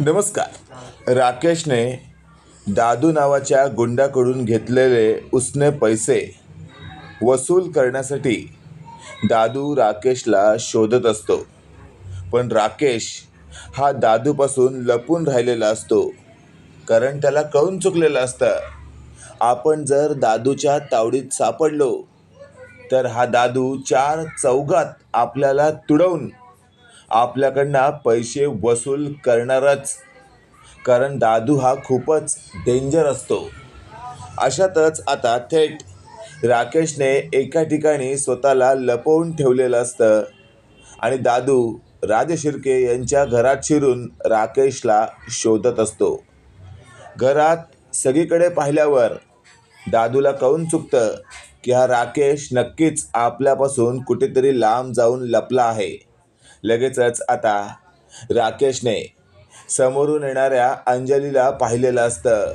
नमस्कार. राकेशने दादू नावाच्या गुंडाकडून घेतलेले उसने पैसे वसूल करण्यासाठी दादू राकेशला शोधत असतो. पण राकेश हा दादूपासून लपून राहिलेला असतो. कारण त्याला कळून चुकलेलं असतं. आपण जर दादूच्या तावडीत सापडलो तर हा दादू चार चौघात आपल्याला तुडवून आपल्याकडनं पैसे वसूल करणारच. कारण दादू हा खूपच डेंजर असतो. अशातच आता थेट राकेशने एका ठिकाणी स्वतःला लपवून ठेवलेलं असतं. आणि दादू राजशिर्के यांच्या घरात शिरून राकेशला शोधत असतो. घरात सगळीकडे पाहिल्यावर दादूला कळून चुकतं की हा राकेश नक्कीच आपल्यापासून कुठेतरी लांब जाऊन लपला आहे. लगेचच आता राकेशने समोरून येणाऱ्या अंजलीला पाहिलेलं असतं.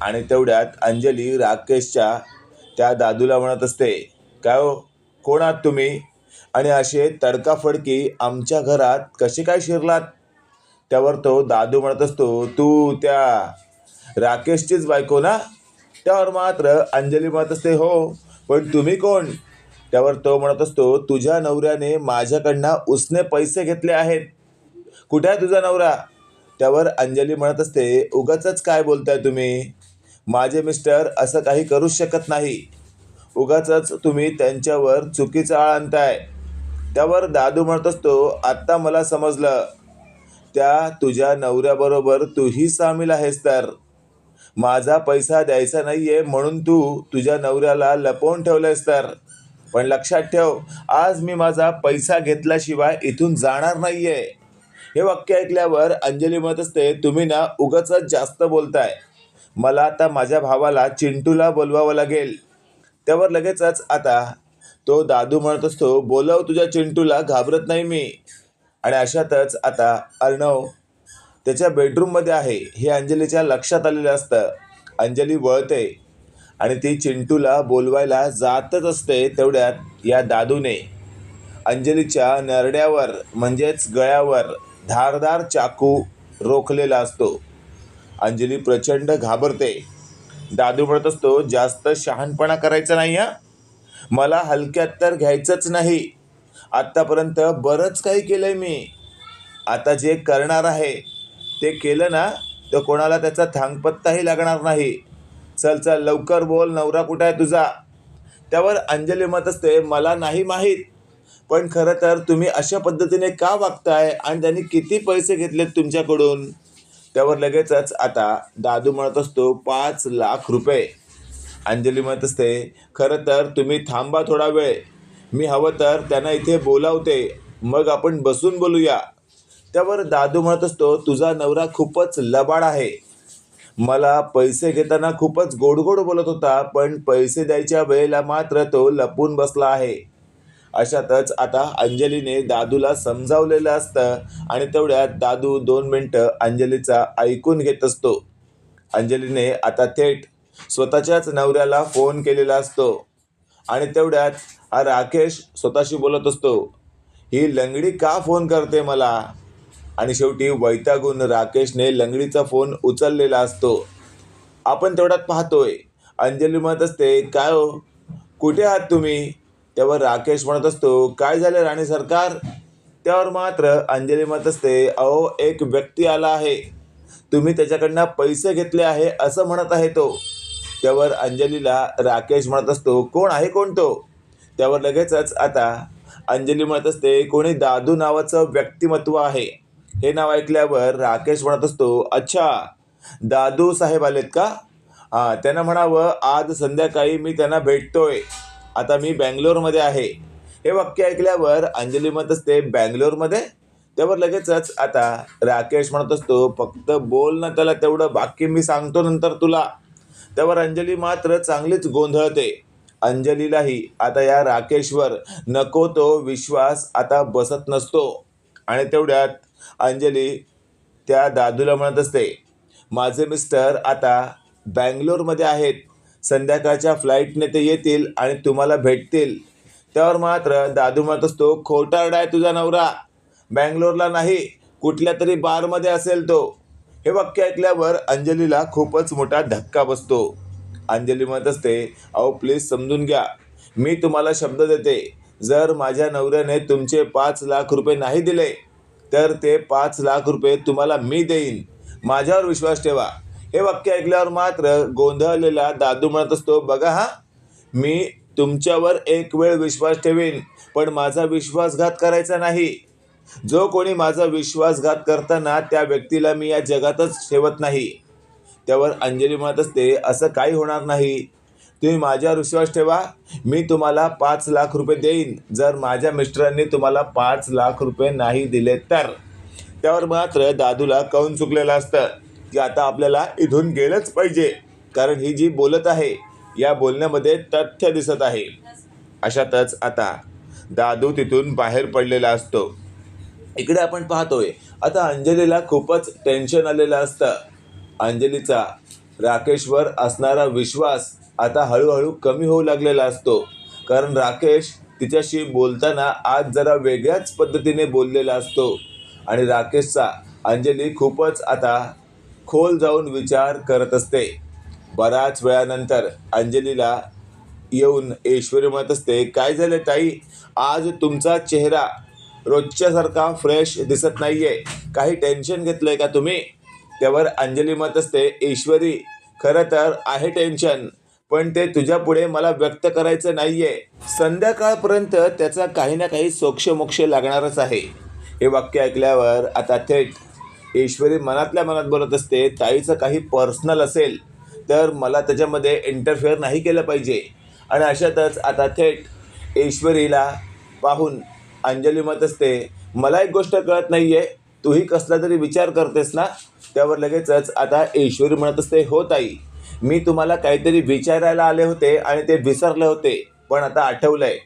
आणि तेवढ्यात अंजली राकेशच्या त्या दादूला म्हणत असते काय हो? कोण आहात तुम्ही? आणि असे तडकाफडकी आमच्या घरात कसे काय शिरलात? त्यावर तो दादू म्हणत असतो तू त्या राकेशचीच बायको ना? त्यावर मात्र अंजली म्हणत असते हो पण तुम्ही कोण? त्यावर तो म्हणत असतो तुझ्या नवऱ्याने माझ्याकडनं उसने पैसे घेतले आहेत. कुठे आहे तुझा नवरा? त्यावर अंजली म्हणत असते उगाचंच काय बोलताय तुम्ही? माझे मिस्टर असं काही करूच शकत नाही. उगाच तुम्ही त्यांच्यावर चुकीचा आळ आणताय. त्यावर दादू म्हणत असतो आत्ता मला समजलं. त्या तुझ्या नवऱ्याबरोबर तूही सामील आहेस तर. माझा पैसा द्यायचा नाहीये म्हणून तू तुझ्या नवऱ्याला लपवून ठेवलंयस तर. पण लक्षात ठेव आज मी माझा पैसा घेतल्याशिवाय इथून जाणार नाही आहे हे वाक्य ऐकल्यावर अंजली म्हणत असते तुम्ही ना उगाच जास्त बोलताय. मला आता माझ्या भावाला चिंटूला बोलवावं लागेल. त्यावर लगेचच आता तो दादू म्हणत असतो बोलव तुझ्या चिंटूला घाबरत नाही मी. आणि अशातच आता अर्णव त्याच्या बेडरूममध्ये आहे. हे अंजलीच्या लक्षात आलेलं असतं. अंजली वळते. आणि ती चिंटूला बोलवायला जातच असते तेवढ्यात या दादूने. अंजलीच्या नरड्यावर म्हणजेच गळ्यावर धारदार चाकू रोखलेला असतो. अंजली प्रचंड घाबरते. दादू म्हणत असतो जास्त शहाणपणा करायचा नाही हा? मला हलक्यात तर घ्यायचंच नाही. आत्तापर्यंत बरंच काही केलं आहे मी. आता जे करणार आहे ते केलं ना तर कोणाला त्याचा थांगपत्ताही लागणार नाही. चल चल लवकर बोल नवरा कुठं आहे तुझा? त्यावर अंजली मत असते मला नाही माहीत पण खरं तर तुम्ही अशा पद्धतीने का वागताय आणि त्यांनी किती पैसे घेतलेत तुमच्याकडून? त्यावर लगेचच आता दादू म्हणत असतो पाच लाख रुपये. अंजली म्हणत असते खरं तर तुम्ही थांबा थोडा वेळ मी हवं तर त्यांना इथे बोलावते मग आपण बसून बोलूया. त्यावर दादू म्हणत असतो तुझा नवरा खूपच लबाड आहे मला पैसे घेताना खूपच गोड गोड बोलत होता पण पैसे द्यायच्या वेळेला मात्र तो लपून बसला आहे. अशातच आता अंजलीने दादूला समजावलेलं असतं आणि तेवढ्यात दादू दोन मिनटं अंजलीचा ऐकून घेत असतो. अंजलीने आता थेट स्वतःच्याच नवऱ्याला फोन केलेला असतो आणि तेवढ्यात हा राकेश स्वतःशी बोलत असतो ही लंगडी का फोन करते मला? आणि शेवटी वैतागून राकेशने लंगडीचा फोन उचललेला असतो. आपण तेवढ्यात पाहतोय. अंजली म्हणत असते काय हो? कुठे आहात तुम्ही? त्यावर राकेश म्हणत असतो काय झालं राणी सरकार? त्यावर मात्र अंजली म्हणत असते अहो एक व्यक्ती आला आहे. तुम्ही त्याच्याकडनं पैसे घेतले आहे असं म्हणत आहे तो. त्यावर अंजलीला राकेश म्हणत असतो कोण आहे कोण तो? त्यावर लगेचच आता अंजली म्हणत असते कोणी दादू नावाचं व्यक्तिमत्व आहे. हे नाव ऐकल्यावर राकेश म्हणत असतो अच्छा दादू साहेब आलेत का? हां त्यांना म्हणावं आज संध्याकाळी मी त्यांना भेटतोय. आता मी बँगलोरमध्ये आहे. हे वाक्य ऐकल्यावर अंजली म्हणत असते बँगलोरमध्ये? त्यावर लगेचच आता राकेश म्हणत असतो फक्त बोल ना त्याला तेवढं बाकी मी सांगतो नंतर तुला. त्यावर अंजली मात्र चांगलीच गोंधळते. अंजलीलाही आता या राकेशवर नको तो विश्वास आता बसत नसतो. आणि तेवढ्यात अंजली त्या दादूला म्हणत असते माझे मिस्टर आता बँगलोरमध्ये आहेत. संध्याकाळच्या फ्लाईटने ते येतील आणि तुम्हाला भेटतील. त्यावर मात्र दादू म्हणत असतो खोटारडा आहे तुझा नवरा. बँगलोरला नाही कुठल्या तरी बारमध्ये असेल तो. हे वाक्य ऐकल्यावर अंजलीला खूपच मोठा धक्का बसतो. अंजली म्हणत असते अहो प्लीज समजून घ्या. मी तुम्हाला शब्द देते. जर माझ्या नवऱ्याने तुमचे पाच लाख रुपये नाही दिले तर ते पाच लाख रुपये तुम्हाला मी देईन. माझ्यावर विश्वास ठेवा. हे वाक्य ऐकल्यावर मात्र गोंधळलेला दादू म्हणत असतो बघा हा मी तुमच्यावर एक वेळ विश्वास ठेवीन पण माझा विश्वासघात करायचा नाही. जो कोणी माझा विश्वासघात करताना त्या व्यक्तीला मी या जगातच ठेवत नाही. त्यावर अंजली म्हणत असते असं काही होणार नाही. तुम्ही माझ्यावर विश्वास ठेवा. मी तुम्हाला पाच लाख रुपये देईन. जर माझ्या मिस्टरांनी तुम्हाला पाच लाख रुपये नाही दिले तर. त्यावर मात्र दादूला कौन चुकलेलं असतं? की आता आपल्याला इथून गेलंच पाहिजे. कारण ही जी बोलत आहे या बोलण्यामध्ये तथ्य दिसत आहे. अशातच आता दादू तिथून बाहेर पडलेला असतो. इकडे आपण पाहतोय आता अंजलीला खूपच टेन्शन आलेलं असतं. अंजलीचा राकेशवर असणारा विश्वास आता हळूहळू कमी होऊ लागलेला असतो. कारण राकेश तिच्याशी बोलताना आज जरा वेगळ्याच पद्धतीने बोललेला असतो. आणि राकेशचा अंजली खूपच आता खोल जाऊन विचार करत असते. बराच वेळानंतर अंजलीला येऊन ऐश्वर्य म्हणत असते काय झालं ताई? आज तुमचा चेहरा रोजच्यासारखा फ्रेश दिसत नाही आहे काही टेन्शन घेतलं आहे का तुम्ही? त्यावर अंजली म्हणत असते ईश्वरी खरं तर आहे टेन्शन पण ते तुझ्या पुढे मला व्यक्त करायचं नाहीये. संध्याकाळपर्यंत त्याचा काही ना काही सोक्षमोक्ष लागणारच आहे. हे वाक्य ऐकल्यावर आता थेट ईश्वरी मनातल्या मनात बोलत असते ताईचं काही पर्सनल असेल तर मला त्याच्यामध्ये इंटरफेअर नाही केलं पाहिजे. आणि अशातच आता थेट ईश्वरीला पाहून अंजली मत असते मला एक गोष्ट कळत नाही आहे तूही कसला तरी विचार करतेस ना? त्यावर लगेचच आता ईश्वरी म्हणत असते हो ताई. मी तुम्हाला काहीतरी विचारायला आले होते आणि ते विसरले होते पण आता आठवलंय.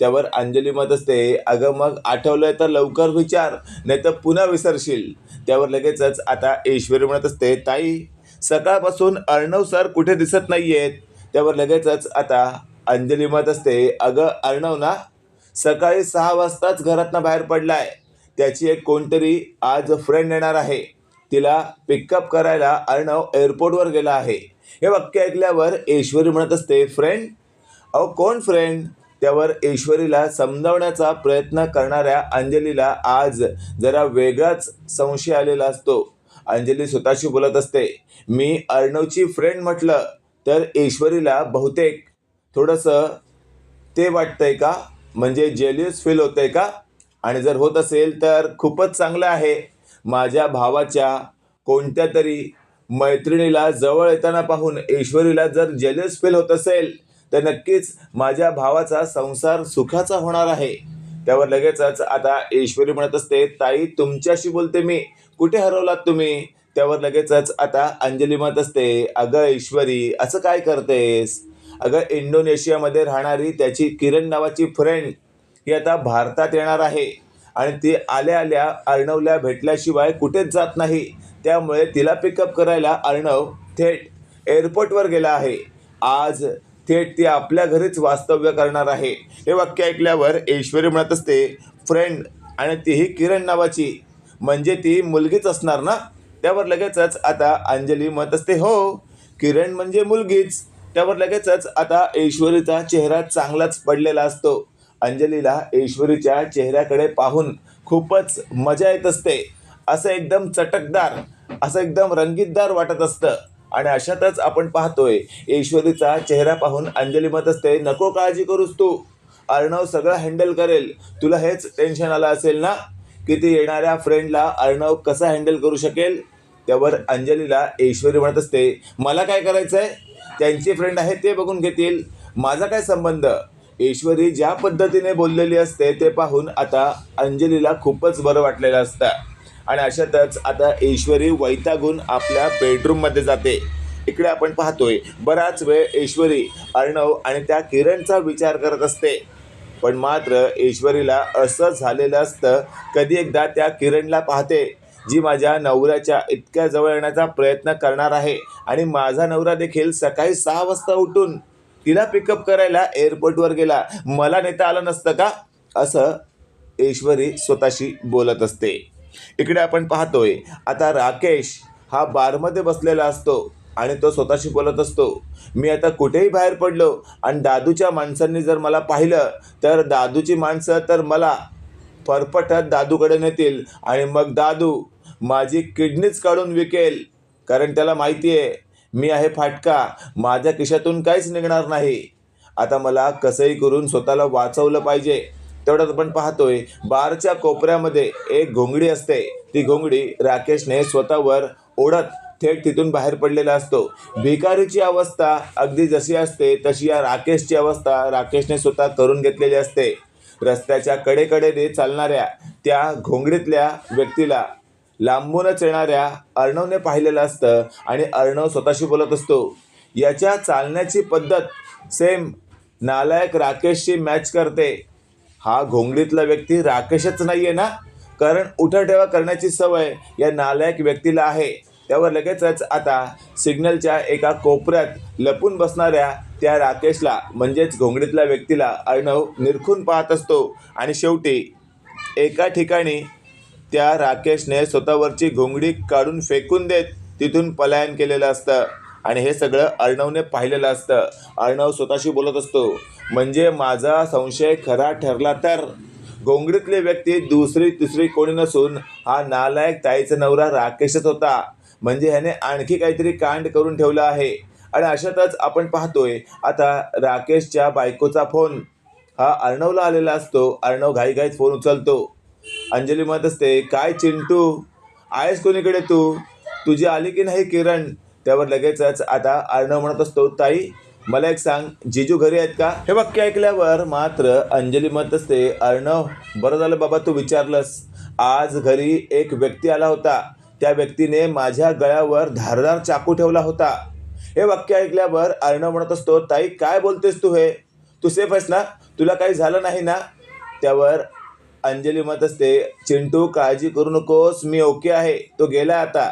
त्यावर अंजली मत असते अगं मग आठवलंय तर लवकर विचार नाही तर पुन्हा विसरशील. त्यावर लगेचच आता ईश्वरी म्हणत असते ताई सकाळपासून अर्णव सर कुठे दिसत नाही आहेत त्यावर लगेचच आता अंजली मत असते अगं अर्णव ना सकाळी सहा वाजताच घरातनं बाहेर पडलाय. त्याची एक कोणतरी आज फ्रेंड येणार आहे. तिला पिकअप करायला अर्णव एअरपोर्टवर गेला आहे. हे वाक्य ऐकल्यावर ऐश्वरी म्हणत असते फ्रेंड अहो कोण फ्रेंड त्यावर ऐश्वरीला समजावण्याचा प्रयत्न करणाऱ्या अंजलीला आज जरा वेगळाच संशय आलेला असतो. अंजली स्वतःशी बोलत असते मी अर्णवची फ्रेंड म्हटलं तर ऐश्वरीला बहुतेक थोडंसं ते वाटतंय का? म्हणजे जेलियस फील होतंय का? आणि जर होत असेल तर खूपच चांगलं आहे. माझ्या भावाच्या कोणत्या तरी मैत्रिणीला जवळ येताना पाहून ईश्वरीला जर जलस फील होत असेल तर नक्कीच माझ्या भावाचा संसार सुखाचा होणार आहे. त्यावर लगेचच आता ईश्वरी म्हणत असते ताई तुमच्याशी बोलते मी. कुठे हरवलात तुम्ही? त्यावर लगेचच आता अंजली म्हणत असते अगं ईश्वरी असं काय करतेस? अगं इंडोनेशियामध्ये राहणारी त्याची किरण नावाची फ्रेंड ही आता भारतात येणार आहे. आणि ती आल्या आल्या अर्णवला भेटल्याशिवाय कुठेच जात नाही. त्यामुळे तिला पिकअप करायला अर्णव थेट एअरपोर्टवर गेला आहे. आज थेट ती आपल्या घरीच वास्तव्य करणार आहे. हे वाक्य ऐकल्यावर ऐश्वरी म्हणत असते फ्रेंड आणि तीही किरण नावाची. म्हणजे ती मुलगीच असणार ना? त्यावर लगेचच आता अंजली म्हणत असते हो किरण म्हणजे मुलगीच. त्यावर लगेचच आता ऐश्वरीचा चेहरा चांगलाच पडलेला असतो. अंजलीला ऐश्वरीच्या चेहऱ्याकडे पाहून खूपच मजा येत असते. असं एकदम चटकदार असं एकदम रंगीतदार वाटत असतं. आणि अशातच आपण पाहतोय ऐश्वरीचा चेहरा पाहून अंजली म्हणत असते नको काळजी करूस तू. अर्णव सगळं हँडल करेल. तुला हेच टेन्शन आलं असेल ना? की ती येणाऱ्या फ्रेंडला अर्णव कसा हँडल करू शकेल? त्यावर अंजलीला ऐश्वरी म्हणत असते मला काय करायचं आहे त्यांची फ्रेंड आहे ते बघून घेतील. माझा काय संबंध? ईश्वरी ज्या पद्धतीने बोललेली असते ते पाहून आता अंजलीला खूपच बरं वाटलेलं असतं. आणि अशातच आता ईश्वरी वैतागून आपल्या बेडरूममध्ये जाते. इकडे आपण पाहतोय बराच वेळ ईश्वरी अर्णव आणि त्या किरणचा विचार करत असते. पण मात्र ईश्वरीला असं झालेलं असतं कधी एकदा त्या किरणला पाहते जी माझ्या नवऱ्याच्या इतक्या जवळ येण्याचा प्रयत्न करणार आहे आणि माझा नवरा देखील सकाळी सहा वाजता उठून तिला पिकअप करायला एअरपोर्टवर गेला. मला नेता आलं नसतं का? असं ईश्वरी स्वतःशी बोलत असते. इकडे आपण पाहतोय आता राकेश हा बारमध्ये बसलेला असतो आणि तो स्वतःशी बोलत असतो. मी आता कुठेही बाहेर पडलो आणि दादूच्या माणसांनी जर मला पाहिलं तर दादूची माणसं तर मला फरफटत दादूकडे नेतील. आणि मग दादू माझी किडनीच काढून विकेल कारण त्याला माहिती आहे मी आहे फाटका. माझ्या खिशातून काहीच निघणार नाही. आता मला कसंही करून स्वतःला वाचवलं पाहिजे. तेवढ्यात आपण पाहतोय बारच्या कोपऱ्यामध्ये एक घोंगडी असते. ती घोंगडी राकेशने स्वतःवर ओढत थेट तिथून बाहेर पडलेला असतो. भिकारीची अवस्था अगदी जशी असते तशी या राकेशची अवस्था राकेशने स्वतः करून घेतलेली असते. रस्त्याच्या कडेकडेने चालणाऱ्या त्या घोंगडीतल्या व्यक्तीला लांबूनच येणाऱ्या अर्णवने पाहिलेलं असतं आणि अर्णव स्वतःशी बोलत असतो. याच्या चालण्याची पद्धत सेम. नालायक राकेशशी मॅच करते. हा घोंगडीतला व्यक्ती राकेशच नाही आहे ना? कारण उठाठेवा करण्याची सवय या नालायक व्यक्तीला आहे. त्यावर लगेचच आता सिग्नलच्या एका कोपऱ्यात लपून बसणाऱ्या त्या राकेशला म्हणजेच घोंगडीतल्या व्यक्तीला अर्णव निरखून पाहत असतो. आणि शेवटी एका ठिकाणी त्या राकेशने स्वतःवरची घोंगडी काढून फेकून देत तिथून पलायन केलेलं असतं. आणि हे सगळं अर्णवने पाहिलेलं असतं. अर्णव स्वतःशी बोलत असतो म्हणजे माझा संशय खरा ठरला तर? घोंगडीतली व्यक्ती दुसरी तिसरी कोणी नसून हा नालायक ताईचा नवरा राकेशच होता. म्हणजे ह्याने आणखी काहीतरी कांड करून ठेवला आहे. आणि अशातच आपण पाहतोय आता राकेशच्या बायकोचा फोन. हा अर्णवला आलेला असतो. अर्णव घाईघाईत फोन उचलतो. अंजली म्हणत असते काय चिंटू? आहेस कोणीकडे तू? तुझी आली की नाही किरण? त्यावर लगेचच आता अर्णव म्हणत असतो ताई मला एक सांग जिजू घरी आहेत का? हे वाक्य ऐकल्यावर मात्र अंजली म्हणत असते अर्णव बरं झालं बाबा तू विचारलंस. आज घरी एक व्यक्ती आला होता. त्या व्यक्तीने माझ्या गळ्यावर धारदार चाकू ठेवला होता. हे वाक्य ऐकल्यावर अर्णव म्हणत असतो ताई काय बोलतेस तू हे? तू सेफ आहेस ना? तुला काही झालं नाही ना? त्यावर अंजली म्हणत असते चिंटू काळजी करू नकोस मी ओके आहे. तो गेला आता.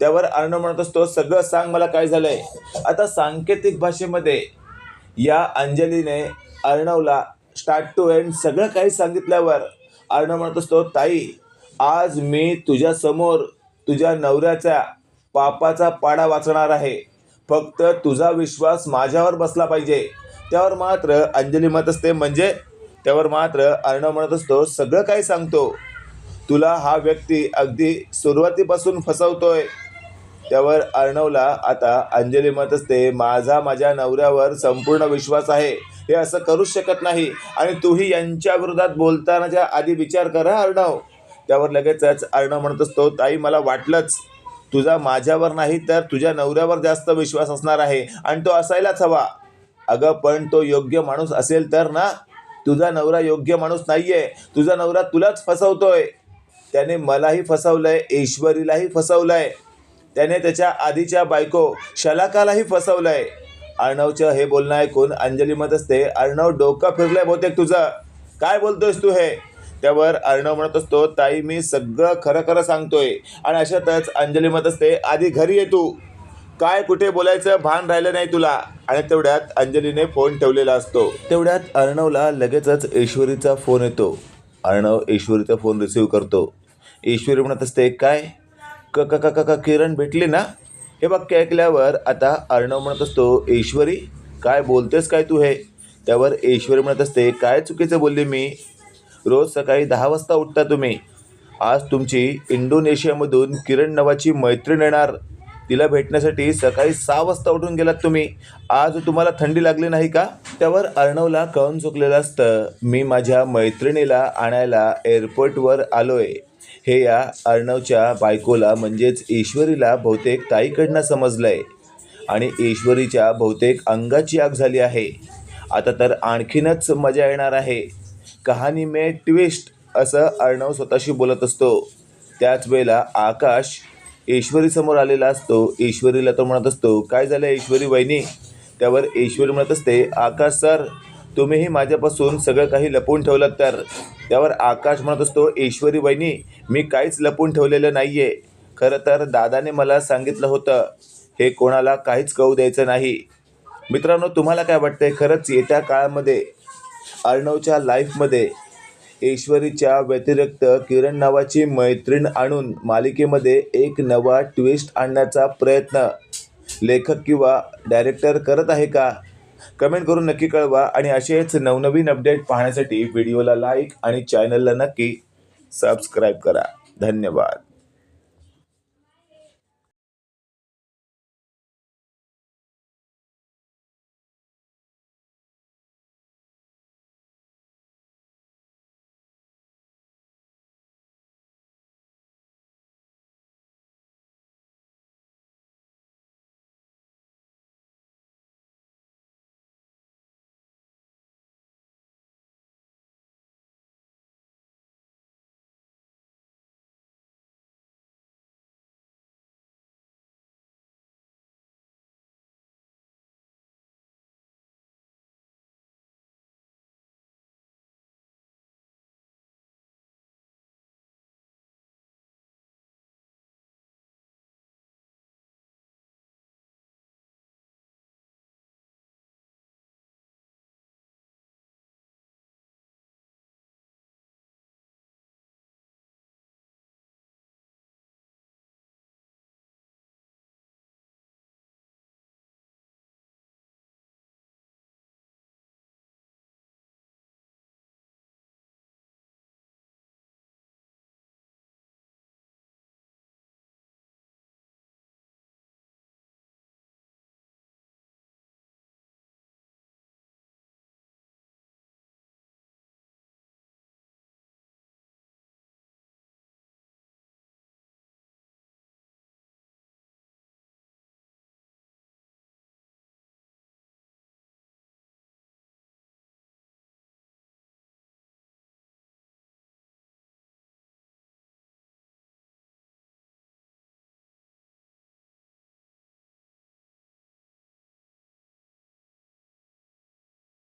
त्यावर अर्णव म्हणत असतो सगळं सांग मला काय झालंय. आता सांकेतिक भाषेमध्ये या अंजलीने अर्णवला स्टार्ट टू एंड सगळं काही सांगितल्यावर अर्णव म्हणत असतो ताई आज मी तुझ्या समोर तुझ्या नवऱ्याच्या पापाचा पाडा वाचणार आहे. फक्त तुझा विश्वास माझ्यावर बसला पाहिजे. त्यावर मात्र अंजली मत असते म्हणजे त्यावर मात्र अर्णव म्हणत असतो सगळं काही सांगतो? तुला हा व्यक्ती अगदी सुरुवातीपासून फसवतोय. त्यावर अर्णवला आता अंजली म्हणत असते माझा माझ्या नवऱ्यावर संपूर्ण विश्वास आहे. हे असं करूच शकत नाही. आणि तूही यांच्या विरोधात बोलतानाच्या आधी विचार कर अर्णव त्यावर लगेचच अर्णव म्हणत असतो ताई मला वाटलंच. तुझा माझ्यावर नाही तर तुझ्या नवऱ्यावर जास्त विश्वास असणार आहे. आणि तो असायलाच हवा. अगं पण तो योग्य माणूस असेल तर ना? तुझा नवरा योग्य माणूस नाहीये. तुझा नवरा तुलाच फसवतोय. त्याने मलाही फसवलंय ईश्वरीलाही फसवलंय. त्याने त्याच्या आधीच्या बायको शलाकालाही फसवलंय. अर्णवचं हे बोलणं ऐकून अंजली असते अर्णव डोकं फिरलंय बहुतेक तुझं. काय बोलतोयस तू हे? त्यावर अर्णव म्हणत असतो ताई मी सगळं खरं खरं सांगतोय. आणि अशातच अंजली असते आधी घरी ये तू. काय कुठे बोलायचं भान राहिलं नाही तुला? आणि तेवढ्यात अंजलीने फोन ठेवलेला असतो. तेवढ्यात अर्णवला लगेचच ईश्वरीचा फोन येतो. अर्णव ईश्वरीचा फोन रिसीव्ह करतो. ईश्वरी म्हणत असते काय? क क क क किरण भेटली ना? हे वाक्य ऐकल्यावर आता अर्णव म्हणत असतो ईश्वरी काय बोलतेस काय तू हे? त्यावर ईश्वरी म्हणत असते काय चुकीचं बोलली मी? रोज सकाळी दहा वाजता उठता तुम्ही. आज तुमची इंडोनेशियामधून किरण नावाची मैत्रीण येणार. तिला भेटण्यासाठी सकाळी सहा वाजता उठून गेलात तुम्ही. आज तुम्हाला थंडी लागली नाही का? त्यावर अर्णवला कळून चुकलेलं असतं. मी माझ्या मैत्रिणीला आणायला एअरपोर्टवर आलोय. हे या अर्णवच्या बायकोला म्हणजेच ईश्वरीला बहुतेक ताईकडनं समजलंय. आणि ईश्वरीच्या बहुतेक अंगाची आग झाली आहे. आता तर आणखीनच मजा येणार आहे. कहाणी मे ट्विस्ट असं अर्णव स्वतःशी बोलत असतो. त्याच वेळेला आकाश ईश्वरीसमोर आलेला असतो ईश्वरीला तो म्हणत असतो काय झालं ईश्वरी वहिनी? त्यावर ईश्वरी म्हणत असते आकाश सर तुम्हीही माझ्यापासून सगळं काही लपवून ठेवलं तर? त्यावर आकाश म्हणत असतो ईश्वरी वहिनी मी काहीच लपवून ठेवलेलं नाही आहे खरं तर दादाने मला सांगितलं होतं हे कोणाला काहीच कळू द्यायचं नाही. मित्रांनो तुम्हाला काय वाटतंय? खरंच येत्या काळामध्ये अर्णवच्या लाईफमध्ये ऐश्वरीच्या व्यतिरिक्त किरण नावाची मैत्रीण आणून मालिकेमध्ये एक नवा ट्विस्ट आणण्याचा प्रयत्न. लेखक किंवा डायरेक्टर करत आहे का? कमेंट करून नक्की कळवा आणि असेच नवनवीन अपडेट पाहण्यासाठी व्हिडिओला लाईक आणि चॅनलला नक्की सबस्क्राईब करा. धन्यवाद.